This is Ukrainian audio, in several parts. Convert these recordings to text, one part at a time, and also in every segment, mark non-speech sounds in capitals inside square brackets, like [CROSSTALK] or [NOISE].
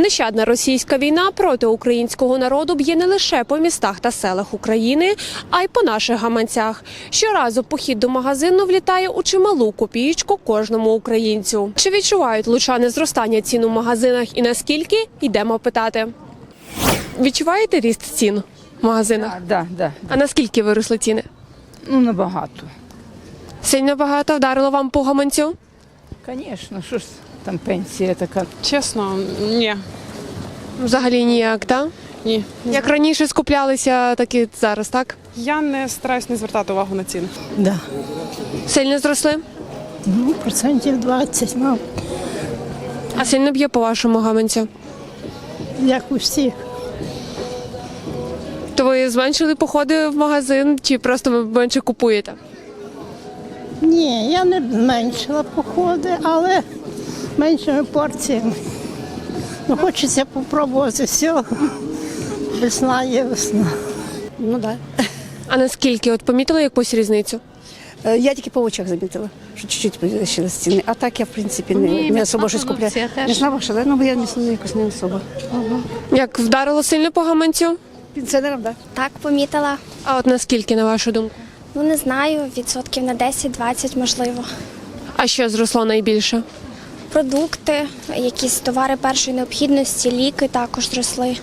Нещадна російська війна проти українського народу б'є не лише по містах та селах України, а й по наших гаманцях. Щоразу похід до магазину влітає у чималу копієчку кожному українцю. Чи відчувають лучани зростання цін у магазинах і наскільки йдемо питати? Відчуваєте ріст цін в магазинах? Так, да, да. А наскільки виросли ціни? Ну набагато. Сильно багато вдарило вам по гаманцю? Звісно, що ж там пенсія така. Чесно, ні. Взагалі ніяк, так? Ні. Як раніше скуплялися, так і зараз, так? Я не стараюсь не звертати увагу на ціни. Да. Сильно зросли? Ну, процентів 20, мав, А сильно б'є по вашому гаманцю? як у всіх. То ви зменшили походи в магазин чи просто ви менше купуєте? Ні, я не зменшила походи, але меншими порціями. Ну, хочеться попробувати все. Весна є весна. Ну так. А наскільки? От помітили якусь різницю? Я тільки по очах замітила, що чуть-чуть підвищили ціни. А так я, в принципі, не, не особо щось купляю. М'ясна ваша, да? ну бо я м'ясну якось не особо. Як вдарило сильно по гаманцю? Пенсіонерам, так. Так, помітила. А от наскільки, на вашу думку? Ну не знаю, відсотків на 10-20 можливо. А що зросло найбільше? Продукти, якісь товари першої необхідності, ліки також зросли.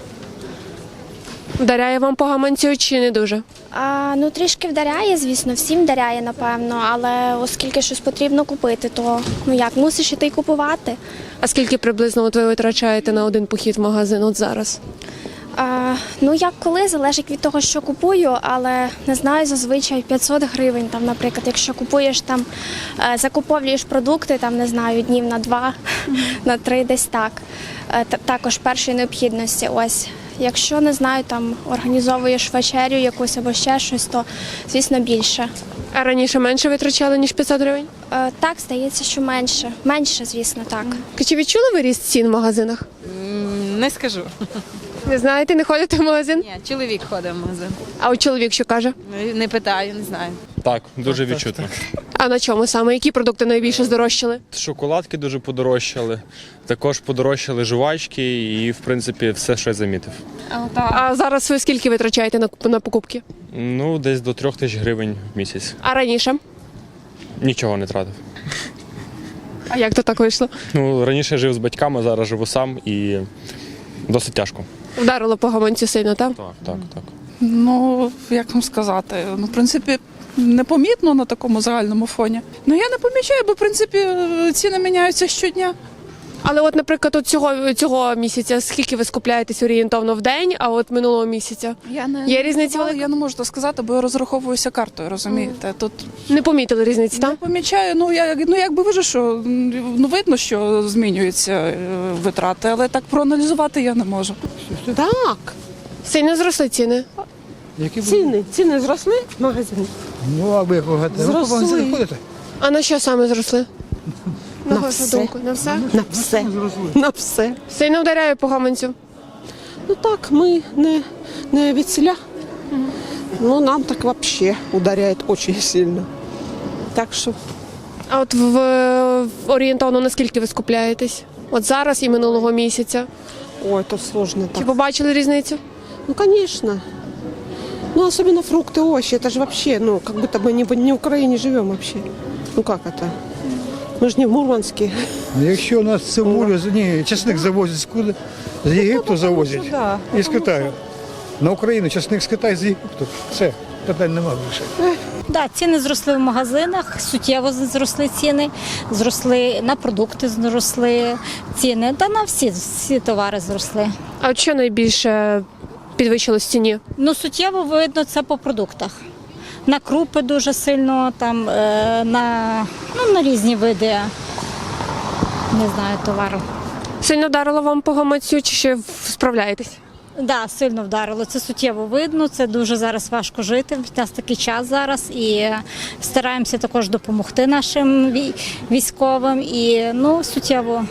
Вдаряє вам по гаманцю чи не дуже? А, ну трішки вдаряє, звісно, всім вдаряє, напевно, але оскільки щось потрібно купити, то ну як мусиш іти й купувати. А скільки приблизно от ви витрачаєте на один похід в магазин от зараз? А, ну як коли, залежить від того, що купую, але не знаю, зазвичай 500 гривень. Там, наприклад, якщо купуєш там, е, закуповуєш продукти, там не знаю, днів на два, на три, десь так. Е, та- Також першої необхідності. Ось. Якщо не знаю, там організовуєш вечерю якусь або ще щось, то звісно більше. А раніше менше витрачали, ніж 500 гривень? Е, Так, здається, що менше. Менше, звісно, так. Чи відчули ви ріст цін в магазинах? Не скажу. Не знаєте, не ходите в магазин? Ні, чоловік ходить в магазин. А от чоловік що каже? Не питаю, не знаю. Так, дуже відчутно. А на чому саме? Які продукти найбільше здорожчали? Шоколадки дуже подорожчали, також подорожчали жувачки і, в принципі, все, що я замітив. А зараз ви скільки витрачаєте на, на покупки? Ну, десь до трьох тисяч гривень в місяць. А раніше? Нічого не тратив. А як то так вийшло? Ну, раніше жив з батьками, зараз живу сам і досить тяжко. Вдарило по гаманці сильно, так? Так, так, так. Ну, як вам сказати, ну, в принципі, непомітно на такому загальному фоні. Ну я не помічаю, бо в принципі ціни міняються щодня. Але от, наприклад, от цього, цього місяця скільки ви скупляєтесь орієнтовно в день, а от минулого місяця? Я не Є різниця велика? я не можу сказати, бо я розраховуюся картою, розумієте? Тут Не помітили різниці, так? не помічаю. Ну я ну якби вижу, що ну видно, що змінюються е, витрати, але так проаналізувати я не можу. Так. Сильно зросли ціни. Ціни, ціни зросли в магазині? Ну, а ви кого Зросли. ви ходите? А на що саме зросли? [LAUGHS] На, На вашу все. думку, на все? На все. На все. Сильно вдаряє по гаманцю. Ну так, мы не, не від селя. Ну, нам так вообще ударяет очень сильно. Так що А от в, в орієнтовно наскільки ви скупляєтесь? От зараз і минулого місяця. ой, это сложно Чи так. побачили різницю? Ну, конечно. Ну, особенно фрукты, овощи. Это же вообще, ну, как будто бы не, в- не в Украине живем вообще. Ну, как это? Мы же не в Мурманске. Якщо у нас цибулю, ні, чесник завозять з куди? З Єгипту завозять Да. і з Китаю. На Україну чесник з Китаю, з Єгипту. Все, питань нема більше. Да, ціни зросли в магазинах, суттєво зросли ціни, зросли на продукти, зросли ціни, та на всі, всі товари зросли. А що найбільше підвищилось в ціні? Ну, суттєво видно це по продуктах. На крупи дуже сильно, там, е, на, ну, на різні види, не знаю, товару. Сильно вдарило вам по гаманцю, чи ще справляєтесь? Да, сильно вдарило. Це суттєво видно. Це дуже зараз важко жити. В нас такий час зараз, і стараємося також допомогти нашим військовим. І ну суттєво